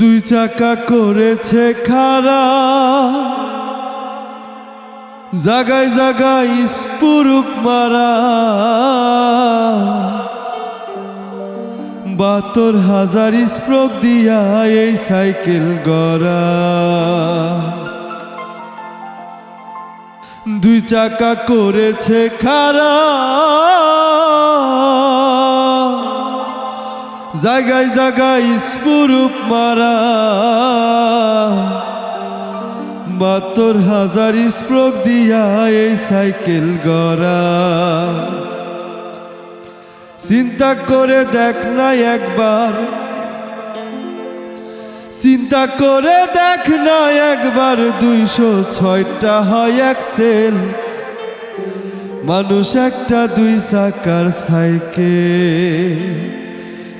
দুই চাকা করেছে খারা জাগায় জাগায় স্পুরুক মারা। বাতর হাজার স্প্রোক দিয়া এই সাইকেল গড়া। দুই চাকা করেছে খারা জায়গায় জায়গায় স্পুরুপ মারা। বাত্তর হাজার স্প্রোক দিয়া এই সাইকেল গড়া। চিন্তা করে দেখ না একবার। চিন্তা করে দেখ না একবার দুইশো ছয়টা হয় এক্সেল। মানুষ একটা দুই চাকার সাইকেল।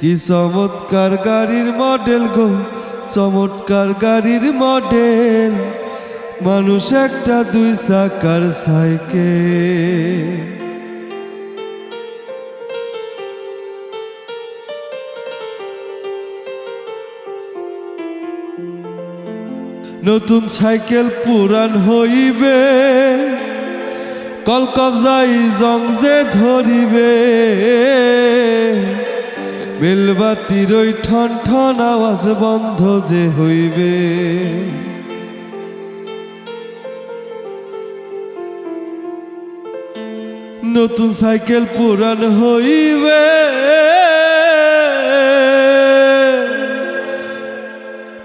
কি চমৎকার গাড়ির মডেল গো, চমৎকার গাড়ির মডেল মানুষ একটা দুই চাকার সাইকেল। নতুন সাইকেল পুরান হইবে কল কবজাই জং যে ধরিবে। বেলবাতির ওই ঠন ঠন আওয়াজ বন্ধ যে হইবে। নতুন সাইকেল পুরান হইবে।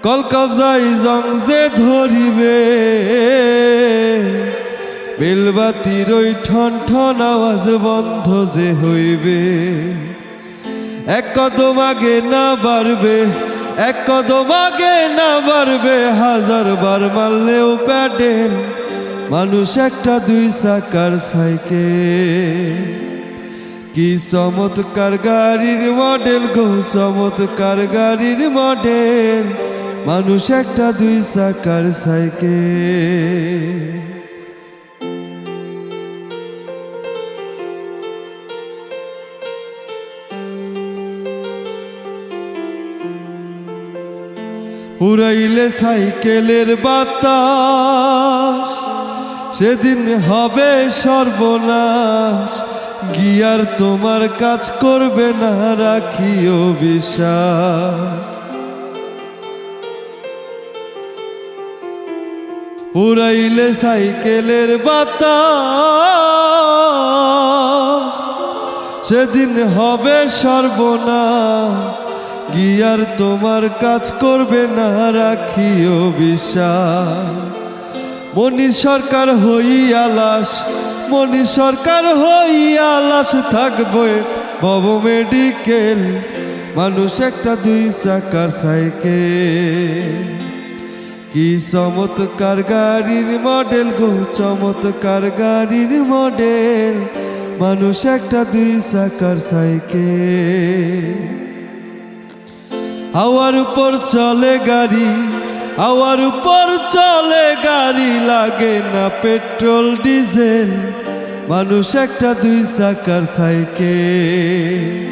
কল কবজাই জং যে ধরিবে। বেলবাতির ওই ঠন ঠন আওয়াজ বন্ধ যে হইবে। এক কদম আগে না বাড়বে, এক কদম আগে না বাড়বে, হাজার বার মারলেও প্যাডেল মানুষ একটা দুই চাকার সাইকেল। কি চমৎকার গাড়ির মডেল গো, চমৎকার গাড়ির মডেল, মানুষ একটা দুই চাকার সাইকেল। উড়াইলে সাইকেলের বাতাস। সেদিন হবে সর্বনাশ, গিয়ার তোমার কাজ করবে না, রাখিও বিশ্বাস। উড়াইলে সাইকেলের বাতাস, সেদিন হবে সর্বনাশ। গিয়ার তোমার কাজ করবে না রাখিও বিশ্বাস? মনির সরকার হই আলাস, মনির সরকার হই আলাস, থাকবে বব মেডিকেল। মানুষ একটা দুই চাকার সাইকেল। কি চমৎকার গাড়ির মডেল গো, চমৎকার গাড়ির মডেল। মানুষ একটা দুই চাকার সাইকেল। হাওয়ার উপর চলে গাড়ি, হাওয়ার উপর চলে গাড়ি, লাগে না পেট্রোল, ডিজেল। মানুষ একটা দুই চাকার সাইকেল।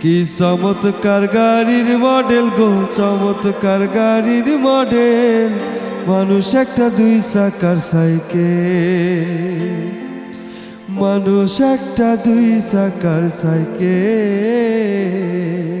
কি চমৎকার গাড়ির মডেল গো, চমৎকার গাড়ির মডেল। মানুষ একটা দুই চাকার সাইকেল। মানুষ একটা দুই চাকার সাইকেল।